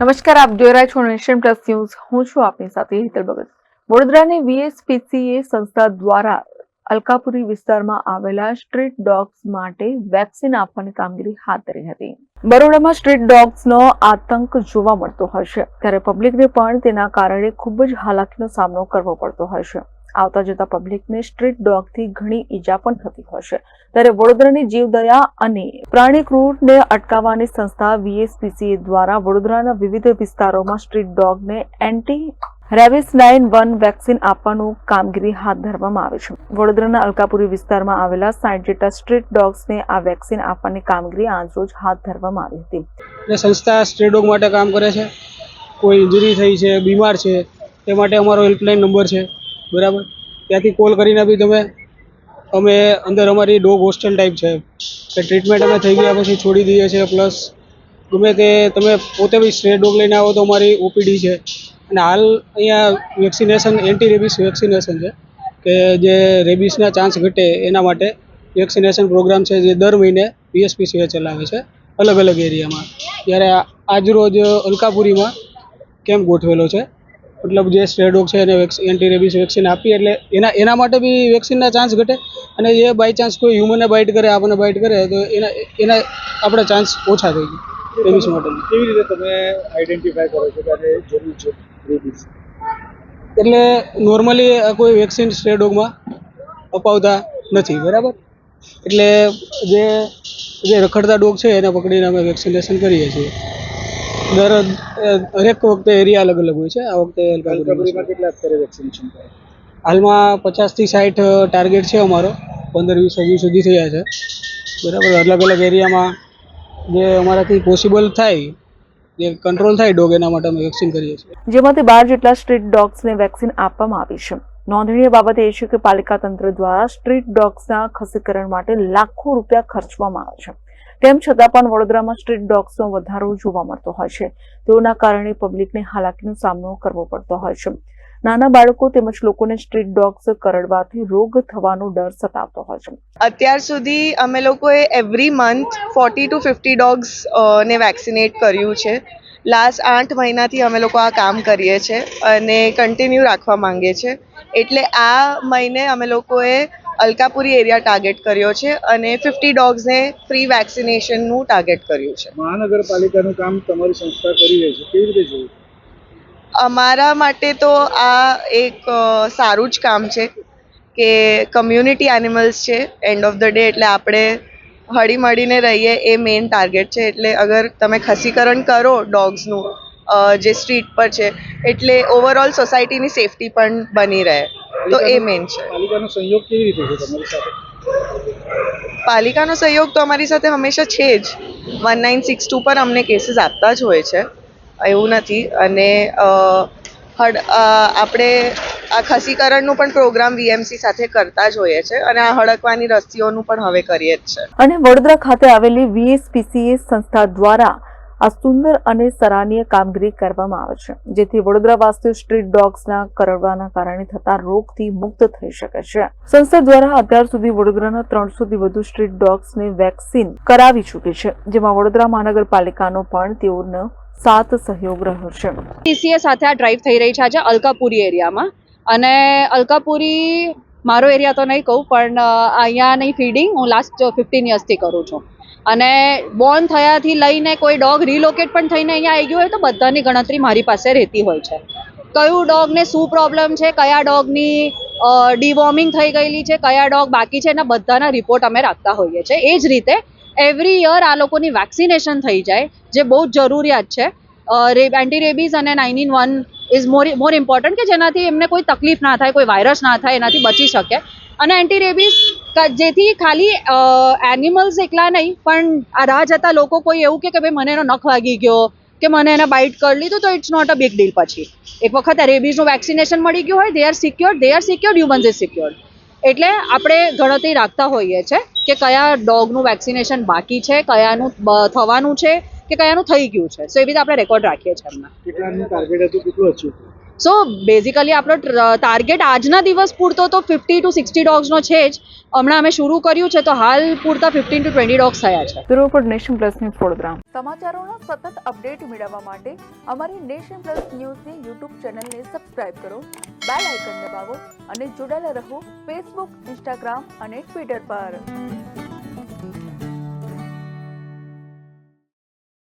નમસ્કાર, આપ જોઈ રહ્યા છો નેશન પ્લસ ન્યૂઝ. હું છું આપની સાથે હિતલ ભગત. વડોદરાની વીએસપીસીએ સંસ્થા દ્વારા અલકાપુરી વિસ્તારમાં આવેલા સ્ટ્રીટ ડોગ્સ માટે વેક્સિન આપવાની કામગીરી હાથ ધરી હતી. બરોડામાં સ્ટ્રીટ ડોગ્સનો આતંક જોવા મળતો હશે ત્યારે પબ્લિકને પણ તેના કારણે ખૂબ જ હાલાકીનો સામનો કરવો પડતો હશે આવતા જતા પબ્લિકને સ્ટ્રીટ ડોગથી ઘણી ઈજા પણ થતી હશે ત્યારે વડોદરાની જીવદયા અને પ્રાણી ક્રૂરને અટકાવવાની સંસ્થા વીએસપીસીએ દ્વારા વડોદરાના વિવિધ વિસ્તારોમાં street ડોગને anti rabies nine one vaccine આપવાનું કામગીરી હાથ ધરવામાં આવે છે. વડોદરાના અલકાપુરી વિસ્તારમાં આવેલા સાઠ જેટલા સ્ટ્રીટ ડોગ્સને આ વેક્સિન આપવાની કામગીરી આજરોજ હાથ ધરવામાં આવી હતી. સંસ્થા સ્ટ્રીટ ડોગ માટે કામ કરે છે. કોઈ ઇન્જરી થઈ છે, બીમાર છે, તે માટે અમારો હેલ્પલાઇન નંબર છે. બરાબર? ત્યાંથી કોલ કરીને બી તમે, અમે અંદર અમારી ડોગ હોસ્ટેલ ટાઈપ છે. કે ટ્રીટમેન્ટ અમે થઈ ગયા પછી છોડી દઈએ છીએ પ્લસ ગમે તે તમે પોતે બી સ્ટ્રે ડોગ લઈને આવો તો અમારી ઓપીડી છે. અને હાલ અહીંયા વેક્સિનેશન એન્ટી રેબિસ વેક્સિનેશન છે, કે જે રેબિસના ચાન્સ ઘટે એના માટે વેક્સિનેશન પ્રોગ્રામ છે જે દર મહિને પીએસપીસીએ ચલાવે છે અલગ અલગ એરિયામાં ત્યારે આજરોજ અલકાપુરીમાં કેમ્પ ગોઠવેલો છે. મતલબ જે સ્ટ્રેડોગ છે એને એન્ટી રેબીસ વેક્સિન આપી એટલે એના એના માટે બી વેક્સિનના ચાન્સ ઘટે અને એ બાય ચાન્સ કોઈ હ્યુમનને બાઇટ કરે આપણને બાઇટ કરે તો એના એના આપણા ચાન્સ ઓછા થઈ જાય રેબીસ માટે. કેવી રીતે તમે આઈડેન્ટિફાય કરો છો કે જરૂર છે રેબીસ એટલે નોર્મલી કોઈ વેક્સિન સ્ટ્રેડોગમાં અપાવતા નથી બરાબર? એટલે જે જે રખડતા ડોગ છે એને પકડીને અમે વેક્સિનેશન કરીએ છીએ. દર દરેક વખતે એરિયા અલગ અલગ હોય છે. આ વખતે કેટલા અત્યારે વેક્સિનેશન હાલમાં પચાસથી સાઠ ટાર્ગેટ છે અમારો. પંદર વીસ હજી સુધી થયા છે. બરાબર અલગ અલગ એરિયામાં જે અમારાથી પોસિબલ થાય જે કંટ્રોલ થાય ડોગ એના માટે અમે વેક્સિન કરીએ છીએ. જેમાંથી બાર જેટલા સ્ટ્રીટ ડોગ્સને વેક્સિન આપવામાં આવી છે. નોંધનીય બાબત એ છે કે પાલિકા તંત્ર દ્વારા સ્ટ્રીટ ડોગ્સના ખસીકરણ માટે લાખો રૂપિયા ખર્ચવામાં આવે છે. તેમ છતાં પણ વડોદરામાં સ્ટ્રીટ ડોગ્સનો વધારો જોવા મળતો હોય છે. તેઓના કારણે પબ્લિકને હાલાકીનો સામનો કરવો પડતો હોય છે. નાના બાળકો તેમજ લોકોને સ્ટ્રીટ ડોગ્સ કરડવાથી રોગ થવાનો ડર સતાવતો હોય છે. અત્યાર સુધી અમે લોકોએ every month forty two fifty dogs ને વેક્સિનેટ કર્યું છે. લાસ્ટ આઠ મહિનાથી અમે લોકો આ કામ કરીએ છીએ અને કન્ટિન્યુ રાખવા માંગીએ છીએ એટલે આ મહિને અમે લોકોએ અલકાપુરી એરિયા ટાર્ગેટ કર્યો છે અને ફિફ્ટી ડોગ્સને ફ્રી વેક્સિનેશનનું ટાર્ગેટ કર્યું છે. મહાનગરપાલિકાનું કામ તમારી સંસ્થા કરી રહી છે કેવી રીતે જોયું? અમારા માટે તો આ એક સારું જ કામ છે કે કમ્યુનિટી એનિમલ્સ છે એન્ડ ઓફ ધ ડે એટલે આપણે હળી મળીને રહીએ એ મેઇન ટાર્ગેટ છે. એટલે અગર તમે ખસીકરણ કરો ડોગ્સનું જે સ્ટ્રીટ પર છે એટલે ઓવરઓલ સોસાયટીની સેફટી પણ બની રહે. તો એ મેઇન છે. પાલિકાનો સહયોગ કેવી રીતે છે તમારી સાથે? પાલિકાનો સહયોગ તો અમારી સાથે હંમેશા છે જ. વન નાઇન સિક્સ ટુ પર અમને કેસીસ આપતા જ હોય છે. એવું નથી. અને હડ અ, આપણે આ ખસીકરણનું પણ પ્રોગ્રામ વીએમસી સાથે કરતા જ હોઈએ છે અને આ હડકવાની રસીઓનું પણ હવે કરીએ જ છે. અને વડોદરા ખાતે આવેલી વીએસપીસીએ સંસ્થા દ્વારા આ સુંદર અને સરાહનીય કામગીરી કરવામાં આવે છે, જેથી વડોદરાવાસીઓ સ્ટ્રીટ ડોગ્સના કરડવાના કારણે થતા રોગથી મુક્ત થઈ શકે છે. સંસ્થા દ્વારા અત્યાર સુધી વડોદરાના ત્રણસોથી વધુ સ્ટ્રીટ ડોગ્સને વેક્સિન કરાવી ચૂકી છે, જેમાં વડોદરા મહાનગરપાલિકાનો પણ તેઓનો સાથ સહયોગ રહ્યો છે. ટીસીએ સાથે આ ડ્રાઈવ થઈ રહી છે આજે અલકાપુરી એરિયામાં. અને અલકાપુરી મારો એરિયા તો નહીં કહું, પણ અહીંયાની ફીડિંગ હું લાસ્ટ ફિફ્ટીન યર્સથી કરું છું. અને બોર્ન થયાથી લઈને કોઈ ડોગ રિલોકેટ પણ થઈને અહીંયા આવી ગયો હોય તો બધાની ગણતરી મારી પાસે રહેતી હોય છે. કયું ડોગને શું પ્રોબ્લેમ છે, કયા ડોગની ડિવોર્મિંગ થઈ ગયેલી છે, કયા ડોગ બાકી છે, એના બધાના રિપોર્ટ અમે રાખતા હોઈએ છીએ. એ જ રીતે એવરી યર આ લોકોની વેક્સિનેશન થઈ જાય, જે બહુ જ જરૂરિયાત છે. એન્ટી રેબીઝ અને nine in one is more more important કે જેનાથી એમને કોઈ તકલીફ ના થાય, કોઈ વાયરસ ના થાય, એનાથી બચી શકે. અને એન્ટી રેબીઝ જેથી ખાલી એનિમલ્સ એકલા નહીં, પણ આ રાહ જતા લોકો કોઈ એવું કે ભાઈ મને એનો નખ વાગી ગયો, કે મને એને બાઇટ કરી લીધું, તો it's not a big deal પછી. એક વખત રેબીઝનું વેક્સિનેશન મળી ગયું હોય they are secure they are secure humans is secure એટલે આપણે ગણતરી રાખતા હોઈએ છીએ કે કયા ડોગનું વેક્સિનેશન બાકી છે, કયાનું થવાનું છે કે કયાનું થઈ ગયું છે. સો એવી રીતે આપણે રેકોર્ડ રાખીએ છીએ એમના ટાર્ગેટ હતું કેટલું અચીવ સો બેઝિકલી આપણો ટાર્ગેટ આજના દિવસ પૂરતો તો ફિફ્ટી ટુ સિક્સટી ડોગ્સનો છે જ. હમણાં અમે શરૂ કર્યું છે તો હાલ પૂરતા ફિફ્ટીન ટુ ટ્વેન્ટી ડોગ્સ થયા છે. બ્યુરો પર નેશન પ્લસ ન્યૂઝ વડોદરા સમાચારોનો સતત અપડેટ મેળવવા માટે અમારી નેશન પ્લસ ન્યૂઝની યુટ્યુબ ચેનલને સબસ્ક્રાઇબ કરો બેલ આઇકન દબાવો અને જોડાયેલા રહો ફેસબુક ઇન્સ્ટાગ્રામ અને ટ્વિટર પર.